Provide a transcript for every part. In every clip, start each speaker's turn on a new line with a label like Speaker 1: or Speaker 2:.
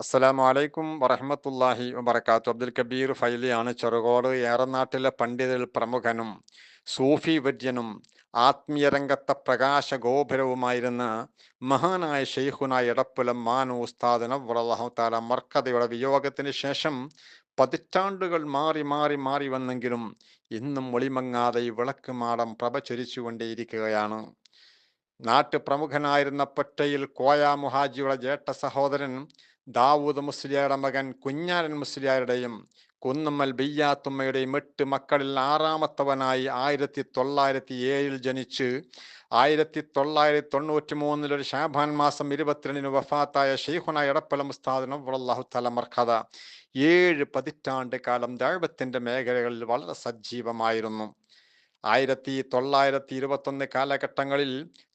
Speaker 1: അസ്സലാമു അലൈക്കും വറഹമത്തല്ലാഹി വബർക്കാത്തു അബ്ദുൽ കബീർ ഫൈലിയാണ് ചെറുകോട് ഏറനാട്ടിലെ പണ്ഡിതരിൽ പ്രമുഖനും സൂഫി വര്യനും ആത്മീയരംഗത്തെ പ്രകാശ ഗോപുരവുമായിരുന്ന മഹാനായ ഷെയ്ഖുന ഇടപ്പുലം മാനു ഉസ്താദന നവ്വറല്ലാഹു തആല മർക്കതയുടെ വിയോഗത്തിന് ശേഷം പതിറ്റാണ്ടുകൾ മാറി മാറി മാറി വന്നെങ്കിലും ഇന്നും ഒളിമങ്ങാതെ ഈ വിളക്ക് മാടം പ്രഭ ചൊരിച്ചുകൊണ്ടേയിരിക്കുകയാണ് നാട്ടുപ്രമുഖനായിരുന്ന പൊറ്റയിൽ കോയ മുഹാജിയുടെ ജേട്ട സഹോദരൻ ദാവൂദ് മുസ്ലിയാരുടെ മകൻ കുഞ്ഞാരൻ മുസ്ലിയാരുടെയും കുന്നമ്മൽ ബിയ്യാത്തുമ്മയുടെയും എട്ട് മക്കളിൽ ആറാമത്തവനായി ആയിരത്തി തൊള്ളായിരത്തി ഏഴിൽ ജനിച്ച് ആയിരത്തി തൊള്ളായിരത്തി തൊണ്ണൂറ്റി മൂന്നിൽ ഒരു ഷാബാൻ മാസം ഇരുപത്തിരണ്ടിന് വഫാത്തായ ഷെയ്ഖുന എടപ്പല ഉസ്താദിനും അള്ളാഹു തല മർഖദ ഏഴ് പതിറ്റാണ്ട് കാലം ദൈവത്തിന്റെ മേഖലകളിൽ വളരെ സജീവമായിരുന്നു. ആയിരത്തി തൊള്ളായിരത്തി ഇരുപത്തൊന്ന് കാലഘട്ടങ്ങളിൽ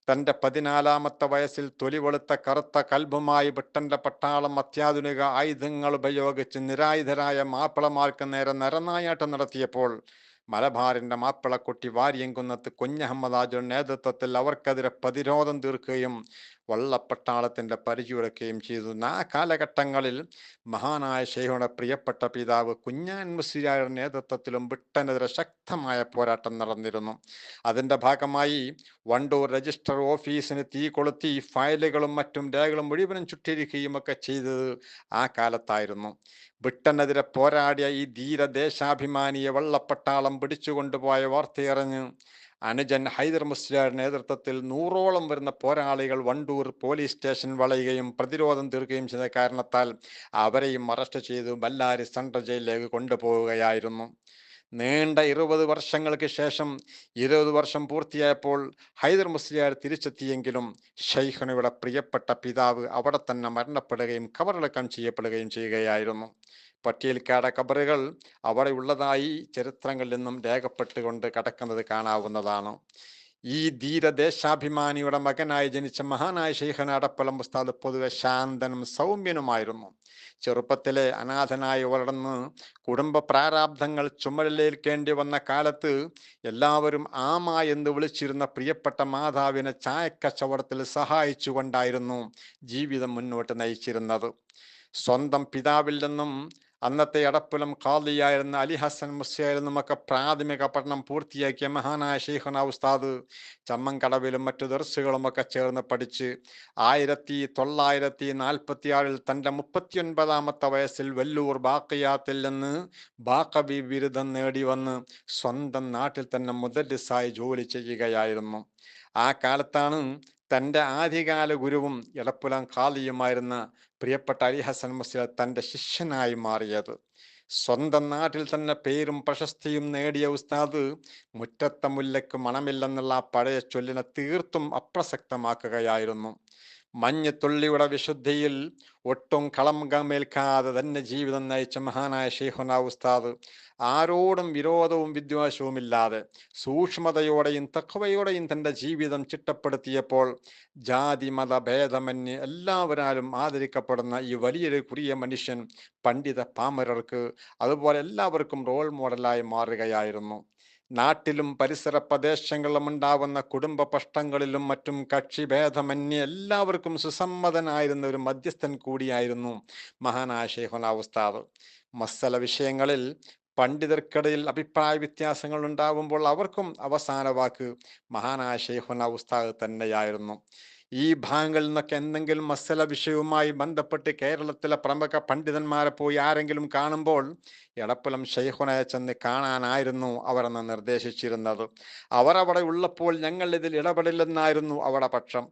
Speaker 1: തന്റെ പതിനാലാമത്തെ വയസ്സിൽ തൊലിവെളുത്ത കറുത്ത കൽബുമായി ബ്രിട്ടന്റെ പട്ടാളം അത്യാധുനിക ആയുധങ്ങൾ ഉപയോഗിച്ച് നിരായുധരായ മാപ്പിളമാർക്ക് നേരെ നരനായാട്ടം നടത്തിയപ്പോൾ മലബാറിന്റെ മാപ്പിളക്കുട്ടി വാര്യംകുന്നത്ത് കുഞ്ഞഹമ്മദാജുടെ നേതൃത്വത്തിൽ അവർക്കെതിരെ പ്രതിരോധം തീർക്കുകയും വള്ളപ്പട്ടാളത്തിന്റെ പരിചയമെടുക്കുകയും ചെയ്തു. ആ കാലഘട്ടങ്ങളിൽ മഹാനായ ഷെയ്ഖുടെ പ്രിയപ്പെട്ട പിതാവ് കുഞ്ഞാൻ മുസ്ലിയാരുടെ നേതൃത്വത്തിലും ബ്രിട്ടനെതിരെ ശക്തമായ പോരാട്ടം നടന്നിരുന്നു. അതിന്റെ ഭാഗമായി വണ്ടൂർ രജിസ്റ്റർ ഓഫീസിന് തീ കൊളുത്തി ഫയലുകളും മറ്റും രേഖകളും മുഴുവനും ചുട്ടിരിക്കുകയും ഒക്കെ ചെയ്തത് ആ കാലത്തായിരുന്നു. ബ്രിട്ടനെതിരെ പോരാടിയ ഈ ധീര ദേശാഭിമാനിയെ വള്ളപ്പട്ടാളം പിടിച്ചുകൊണ്ടുപോയ വാർത്തയറിഞ്ഞ് അനുജൻ ഹൈദർ മുസ്ലിയാരുടെ നേതൃത്വത്തിൽ നൂറോളം വരുന്ന പോരാളികൾ വണ്ടൂർ പോലീസ് സ്റ്റേഷൻ വളയുകയും പ്രതിരോധം തീർക്കുകയും ചെയ്ത കാരണത്താൽ അവരെയും അറസ്റ്റ് ചെയ്തു ബല്ലാരി സെൻട്രൽ ജയിലിലേക്ക് കൊണ്ടുപോവുകയായിരുന്നു. നീണ്ട ഇരുപത് വർഷങ്ങൾക്ക് ശേഷം ഇരുപത് വർഷം പൂർത്തിയായപ്പോൾ ഹൈദർ മുസ്ലിയാർ തിരിച്ചെത്തിയെങ്കിലും ഷെയ്ഖനയുടെ പ്രിയപ്പെട്ട പിതാവ് അവിടെ തന്നെ മരണപ്പെടുകയും കബറടക്കം ചെയ്യപ്പെടുകയും ചെയ്യുകയായിരുന്നു. പട്ടിയൽക്കാട കബറുകൾ അവിടെ ഉള്ളതായി ചരിത്രങ്ങളിൽ നിന്നും രേഖപ്പെട്ടുകൊണ്ട് കിടക്കുന്നത് കാണാവുന്നതാണ്. ഈ ധീരദേശാഭിമാനിയുടെ മകനായി ജനിച്ച മഹാനായ ശൈഖൻ അടപ്പലം ഉസ്താദ് പൊതുവെ ശാന്തനും സൗമ്യനുമായിരുന്നു. ചെറുപ്പത്തിലെ അനാഥനായി വളർന്ന് കുടുംബ പ്രാരാബ്ധങ്ങൾ ചുമലിലേൽക്കേണ്ടി വന്ന കാലത്ത് എല്ലാവരും ആമ എന്ന് വിളിച്ചിരുന്ന പ്രിയപ്പെട്ട മാതാവിനെ ചായക്കച്ചവടത്തിൽ സഹായിച്ചുകൊണ്ടായിരുന്നു ജീവിതം മുന്നോട്ട് നയിച്ചിരുന്നത്. സ്വന്തം പിതാവിൽ നിന്നും അന്നത്തെ എടപ്പുലം ഖാദിയായിരുന്ന അലി ഹസൻ മുസ്സയായിരുന്നു നിന്നുമൊക്കെ പ്രാഥമിക പഠനം പൂർത്തിയാക്കിയ മഹാനായ ഷെയ്ഖുന ഉസ്താദ്. ചമ്മൻകടവിലും മറ്റു ദർസുകളുമൊക്കെ ചേർന്ന് പഠിച്ച് ആയിരത്തി തൊള്ളായിരത്തി നാൽപ്പത്തി ആറിൽ തന്റെ മുപ്പത്തിയൊൻപതാമത്തെ വയസ്സിൽ വെല്ലൂർ ബാക്കിയാത്തിൽ നിന്ന് ബാക്കബി ബിരുദം നേടി വന്ന് സ്വന്തം നാട്ടിൽ തന്നെ മുതലിസായി ജോലി ചെയ്യുകയായിരുന്നു. ആ കാലത്താണ് തന്റെ ആദ്യകാല ഗുരുവും ഇളപ്പുലാം ഖാലിയുമായിരുന്ന പ്രിയപ്പെട്ട അലി ഹസൻ മുസ്ലിം തന്റെ ശിഷ്യനായി മാറിയത്. സ്വന്തം നാട്ടിൽ തന്നെ പേരും പ്രശസ്തിയും നേടിയ ഉസ്താദ് മുറ്റത്തെ മുല്ലയ്ക്ക് മണമില്ലെന്നുള്ള പഴയ ചൊല്ലിനെ തീർത്തും അപ്രസക്തമാക്കുകയായിരുന്നു. മഞ്ഞത്തുള്ളിയുടെ വിശുദ്ധിയിൽ ഒട്ടും കളങ്കമേൽക്കാതെ തന്നെ ജീവിതം നയിച്ച മഹാനായ ഷെയ്ഹുന ഉസ്താദ്. ആരോടും വിരോധവും വിദ്വേഷവും ഇല്ലാതെ സൂക്ഷ്മതയോടെയും തക്കവയോടെയും തന്റെ ജീവിതം ചിട്ടപ്പെടുത്തിയപ്പോൾ ജാതി മത ഭേദമന്യേ എല്ലാവരാലും ആദരിക്കപ്പെടുന്ന ഈ വലിയൊരു കുറിയ മനുഷ്യൻ പണ്ഡിത പാമരർക്ക് അതുപോലെ എല്ലാവർക്കും റോൾ മോഡലായി മാറുകയായിരുന്നു. നാട്ടിലും പരിസര പ്രദേശങ്ങളിലും ഉണ്ടാവുന്ന കുടുംബ പ്രശ്നങ്ങളിലും മറ്റും കക്ഷി ഭേദമന്യേ എല്ലാവർക്കും സുസമ്മതനായിരുന്ന ഒരു മധ്യസ്ഥൻ കൂടിയായിരുന്നു മഹാനായ ഉസ്താദ്. മസല വിഷയങ്ങളിൽ പണ്ഡിതർക്കിടയിൽ അഭിപ്രായ വ്യത്യാസങ്ങൾ ഉണ്ടാകുമ്പോൾ അവർക്കും അവസാന വാക്ക് മഹാനായ ഷെയ്ഖുന ഉസ്താദ് തന്നെയായിരുന്നു. ഈ ഭാഗങ്ങളിൽ നിന്നൊക്കെ എന്തെങ്കിലും മസല വിഷയവുമായി ബന്ധപ്പെട്ട് കേരളത്തിലെ പ്രമുഖ പണ്ഡിതന്മാരെ പോയി ആരെങ്കിലും കാണുമ്പോൾ എടപ്പുലം ഷെയ്ഖുനയെ ചെന്ന് കാണാനായിരുന്നു അവരെന്ന് നിർദ്ദേശിച്ചിരുന്നത്. അവരവിടെ ഉള്ളപ്പോൾ ഞങ്ങൾ ഇതിൽ ഇടപെടില്ലെന്നായിരുന്നു അവിടെ പക്ഷം.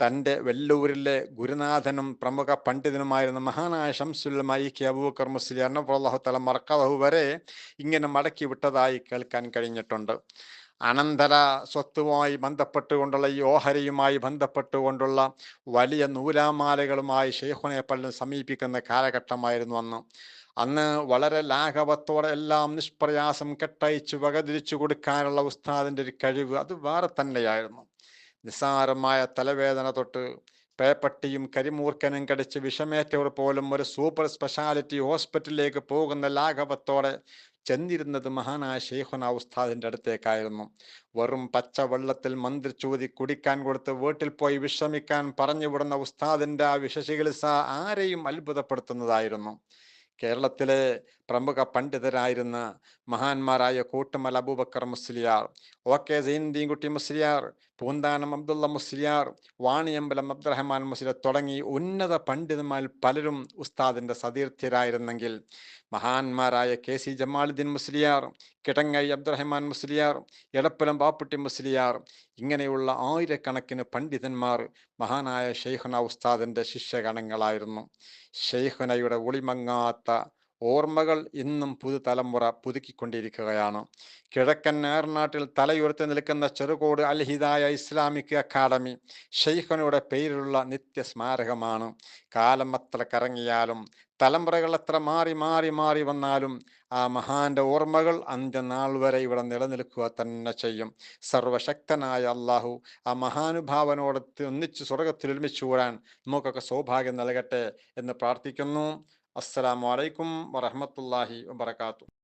Speaker 1: തന്റെ വെല്ലൂരിലെ ഗുരുനാഥനും പ്രമുഖ പണ്ഡിതനുമായിരുന്ന മഹാനായ ഷംസുല്ലമായി കെ അബൂക്കർ മുസ്ലിം അന്നഫുല്ലാഹുത്തല മർക്കഹു വരെ ഇങ്ങനെ മടക്കി വിട്ടതായി കേൾക്കാൻ കഴിഞ്ഞിട്ടുണ്ട്. അനന്തര സ്വത്തുമായി ബന്ധപ്പെട്ടുകൊണ്ടുള്ള ഈ ഓഹരിയുമായി ബന്ധപ്പെട്ടുകൊണ്ടുള്ള വലിയ നൂലാമാലകളുമായി ഷെയ്ഖുനെ പലരും സമീപിക്കുന്ന കാലഘട്ടമായിരുന്നു അന്ന്. അന്ന് വളരെ ലാഘവത്തോടെ എല്ലാം നിഷ്പ്രയാസം കെട്ടയച്ച് വകതിരിച്ചു കൊടുക്കാനുള്ള ഉസ്താദിന്റെ ഒരു കഴിവ് അത് വേറെ തന്നെയായിരുന്നു. നിസ്സാരമായ തലവേദന തൊട്ട് പേപ്പട്ടിയും കരിമൂർക്കനും കടിച്ച് വിഷമേറ്റവർ പോലും ഒരു സൂപ്പർ സ്പെഷ്യാലിറ്റി ഹോസ്പിറ്റലിലേക്ക് പോകുന്ന ലാഘവത്തോടെ ചെന്നിരുന്നത് മഹാനായ ഷെയ്ഖുന ഉസ്താദിന്റെ അടുത്തേക്കായിരുന്നു. വെറും പച്ച വെള്ളത്തിൽ മന്ത്രിച്ചൂതി കുടിക്കാൻ കൊടുത്ത് വീട്ടിൽ പോയി വിശ്രമിക്കാൻ പറഞ്ഞു വിടുന്ന ഉസ്താദിന്റെ ആ വിഷചികിത്സ ആരെയും അത്ഭുതപ്പെടുത്തുന്നതായിരുന്നു. കേരളത്തിലെ പ്രമുഖ പണ്ഡിതരായിരുന്ന മഹാന്മാരായ കൂട്ടുമൽ അബൂബക്കർ മുസ്ലിയാർ ഒ. കെ. സൈനുദ്ദീൻകുട്ടി മുസ്ലിയാർ പൂന്താനം അബ്ദുള്ള മുസ്ലിയാർ വാണിയമ്പലം അബ്ദുറഹ്മാൻ മുസ്ലിയാർ തുടങ്ങി ഉന്നത പണ്ഡിതന്മാർ പലരും ഉസ്താദിന്റെ സതീർത്ഥ്യരായിരുന്നെങ്കിൽ മഹാന്മാരായ കെ. സി. ജമാലുദ്ദീൻ മുസ്ലിയാർ കിടങ്ങൈ അബ്ദുറഹ്മാൻ മുസ്ലിയാർ എടപ്പലം ബാപ്പുട്ടി മുസ്ലിയാർ ഇങ്ങനെയുള്ള ആയിരക്കണക്കിന് പണ്ഡിതന്മാർ മഹാനായ ഷെയ്ഖുന ഉസ്താദിന്റെ ശിഷ്യഗണങ്ങളായിരുന്നു. ഷെയ്ഖുനയുടെ ഒളിമങ്ങാത്ത ഓർമ്മകൾ ഇന്നും പുതുതലമുറ പുതുക്കിക്കൊണ്ടിരിക്കുകയാണ്. കിഴക്കൻ ഏർനാട്ടിൽ തലയുയർത്തി നിൽക്കുന്ന ചെറുകോട് അൽ ഹിദായ ഇസ്ലാമിക് അക്കാദമി ഷെയ്ഖനയുടെ പേരിലുള്ള നിത്യ സ്മാരകമാണ് കാലം അത്ര കറങ്ങിയാലും തലമുറകൾ എത്ര മാറി മാറി മാറി വന്നാലും ആ മഹാന്റെ ഓർമ്മകൾ അന്ത്യനാൾ വരെ ഇവിടെ നിലനിൽക്കുക തന്നെ ചെയ്യും. സർവശക്തനായ അള്ളാഹു ആ മഹാനുഭാവനോട് ഒന്നിച്ച് സ്വർഗത്തിൽ ഒരുമിച്ച് കൂടാൻ നമുക്കൊക്കെ സൗഭാഗ്യം നൽകട്ടെ എന്ന് പ്രാർത്ഥിക്കുന്നു. അസ്സലാമു അലൈക്കും വറഹമത്തല്ലാഹി വബർക്കാത്തു